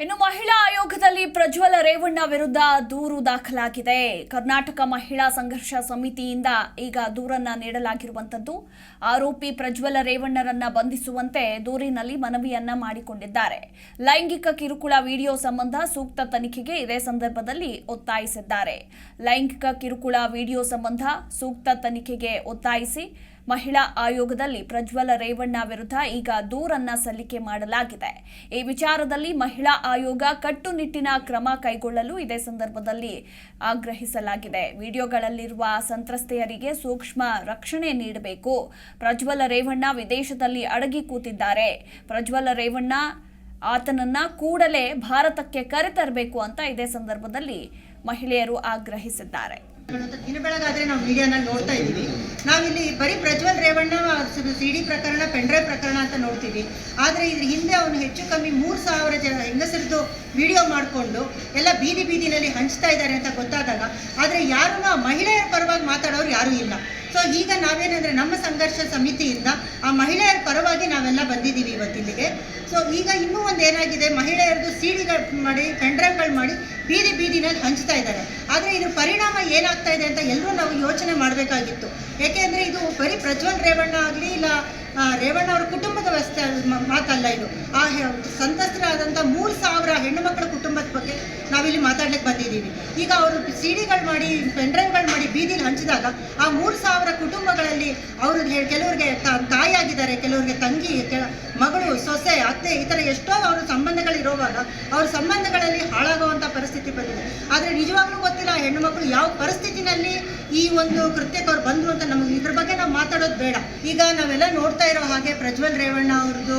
ಇನ್ನು ಮಹಿಳಾ ಆಯೋಗದಲ್ಲಿ ಪ್ರಜ್ವಲ ರೇವಣ್ಣ ವಿರುದ್ಧ ದೂರು ದಾಖಲಾಗಿದೆ. ಕರ್ನಾಟಕ ಮಹಿಳಾ ಸಂಘರ್ಷ ಸಮಿತಿಯಿಂದ ಈಗ ದೂರನ್ನ ನೀಡಲಾಗಿರುವಂತದ್ದು ಆರೋಪಿ ಪ್ರಜ್ವಲ ರೇವಣ್ಣರನ್ನ ಬಂಧಿಸುವಂತೆ ದೂರಿನಲ್ಲಿ ಮನವಿಯನ್ನ ಮಾಡಿಕೊಂಡಿದ್ದಾರೆ. ಲೈಂಗಿಕ ಕಿರುಕುಳ ವಿಡಿಯೋ ಸಂಬಂಧ ಸೂಕ್ತ ತನಿಖೆಗೆ ಇದೇ ಸಂದರ್ಭದಲ್ಲಿ ಒತ್ತಾಯಿಸಿದ್ದಾರೆ. ಲೈಂಗಿಕ ಕಿರುಕುಳ ವಿಡಿಯೋ ಸಂಬಂಧ ಸೂಕ್ತ ತನಿಖೆಗೆ ಒತ್ತಾಯಿಸಿ ಮಹಿಳಾ ಆಯೋಗದಲ್ಲಿ ಪ್ರಜ್ವಲ ರೇವಣ್ಣ ವಿರುದ್ಧ ಈಗ ದೂರನ್ನ ಸಲ್ಲಿಕೆ ಮಾಡಲಾಗಿದೆ. ಈ ವಿಚಾರದಲ್ಲಿ ಮಹಿಳಾ ಆಯೋಗ ಕಟ್ಟುನಿಟ್ಟಿನ ಕ್ರಮ ಕೈಗೊಳ್ಳಲು ಇದೇ ಸಂದರ್ಭದಲ್ಲಿ ಆಗ್ರಹಿಸಲಾಗಿದೆ. ವಿಡಿಯೋಗಳಲ್ಲಿರುವ ಸಂತ್ರಸ್ತೆಯರಿಗೆ ಸೂಕ್ಷ್ಮ ರಕ್ಷಣೆ ನೀಡಬೇಕು. ಪ್ರಜ್ವಲ ರೇವಣ್ಣ ವಿದೇಶದಲ್ಲಿ ಅಡಗಿ ಕೂತಿದ್ದಾರೆ. ಪ್ರಜ್ವಲ ರೇವಣ್ಣ ಆತನನ್ನ ಕೂಡಲೇ ಭಾರತಕ್ಕೆ ಕರೆತರಬೇಕು ಅಂತ ಇದೇ ಸಂದರ್ಭದಲ್ಲಿ ಮಹಿಳೆಯರು ಆಗ್ರಹಿಸಿದ್ದಾರೆ. ದಿನ ಬೆಳಗಾದ್ರೆ ನಾವು ಮೀಡಿಯಾನಲ್ಲಿ ನೋಡ್ತಾ ಇದ್ದೀವಿ. ನಾವಿಲ್ಲಿ ಬರೀ ಪ್ರಜ್ವಲ್ ರೇವಣ್ಣ ಸಿ ಡಿ ಪ್ರಕರಣ ಪೆಂಡ್ರೈವ್ ಪ್ರಕರಣ ಅಂತ ನೋಡ್ತೀವಿ. ಆದರೆ ಇದ್ರ ಹಿಂದೆ ಅವನು ಹೆಚ್ಚು ಕಮ್ಮಿ ಮೂರು ಸಾವಿರ ಜನ ಹೆಂಗಸರದ್ದು ವಿಡಿಯೋ ಮಾಡಿಕೊಂಡು ಎಲ್ಲ ಬೀದಿ ಬೀದಿನಲ್ಲಿ ಹಂಚ್ತಾ ಇದ್ದಾರೆ ಅಂತ ಗೊತ್ತಾದಾಗ, ಆದರೆ ಯಾರೂ ಆ ಮಹಿಳೆಯರ ಪರವಾಗಿ ಮಾತಾಡೋರು ಯಾರೂ ಇಲ್ಲ. ಸೊ ಈಗ ನಾವೇನಂದ್ರೆ ನಮ್ಮ ಸಂಘರ್ಷ ಸಮಿತಿಯಿಂದ ಆ ಮಹಿಳೆಯರ ಪರವಾಗಿ ನಾವೆಲ್ಲ ಬಂದಿದ್ದೀವಿ ಇವತ್ತಿಲ್ಲಿಗೆ. ಸೊ ಈಗ ಇನ್ನೂ ಒಂದು ಏನಾಗಿದೆ ಮಹಿಳೆಯರದು ಸೀಡಿಗಳು ಮಾಡಿ, ಕಂಡ್ರಗಳು ಮಾಡಿ ಬೀದಿ ಬೀದಿನಲ್ಲಿ ಹಂಚ್ತಾ ಇದ್ದಾರೆ. ಆದರೆ ಇದ್ರ ಪರಿಣಾಮ ಏನಾಗ್ತಾ ಇದೆ ಅಂತ ಎಲ್ಲರೂ ನಾವು ಯೋಚನೆ ಮಾಡಬೇಕಾಗಿತ್ತು. ಯಾಕೆಂದರೆ ಇದು ಬರೀ ಪ್ರಜ್ವಲ್ ರೇವಣ್ಣ ಆಗಲಿ ಇಲ್ಲ ರೇವಣ್ಣ ಅವರ ಕುಟುಂಬದ ವ್ಯವಸ್ಥೆ ಮಾತಲ್ಲ ಇದು. ಆ ಸಂತಸ್ತರಾದಂಥ ಮೂರು ಸಾವಿರ ಹೆಣ್ಣು ಮಕ್ಕಳ ಕುಟುಂಬದ ಬಗ್ಗೆ ಮಾತಾಡ್ಲಿಕ್ಕೆ ಬಂದಿದ್ದೀವಿ ಈಗ ಅವರು ಸಿಡಿಗಳು ಮಾಡಿ ಪೆಂಡ್ರೈವ್ಗಳು ಮಾಡಿ ಬೀದಿಲಿ ಹಂಚಿದಾಗ ಆ ಮೂರು ಸಾವಿರ ಕುಟುಂಬಗಳಲ್ಲಿ ಅವರು ಕೆಲವರಿಗೆ ತಾಯಿ ತಾಯಿಯಾಗಿದ್ದಾರೆ ಕೆಲವರಿಗೆ ತಂಗಿ ಕೆಲ- ಮಗಳು, ಸೊಸೆ, ಅತ್ತೆ ಈ ಥರ ಎಷ್ಟೋ ಅವ್ರ ಸಂಬಂಧಗಳಿರುವಾಗ ಅವ್ರ ಸಂಬಂಧಗಳಲ್ಲಿ ಹಾಳಾಗುವಂಥ ಪರಿಸ್ಥಿತಿ ಬಂದಿದೆ. ಆದರೆ ನಿಜವಾಗ್ಲೂ ಗೊತ್ತಿಲ್ಲ ಹೆಣ್ಣು ಮಕ್ಕಳು ಯಾವ ಪರಿಸ್ಥಿತಿನಲ್ಲಿ ಈ ಒಂದು ಕೃತ್ಯಕ್ಕೆ ಅವ್ರು ಬಂದರು ಅಂತ ನಮಗೆ ಇದ್ರ ಬಗ್ಗೆ ನಾವು ಮಾತಾಡೋದು ಬೇಡ. ಈಗ ನಾವೆಲ್ಲ ನೋಡ್ತಾ ಇರೋ ಹಾಗೆ ಪ್ರಜ್ವಲ್ ರೇವಣ್ಣ ಅವ್ರದ್ದು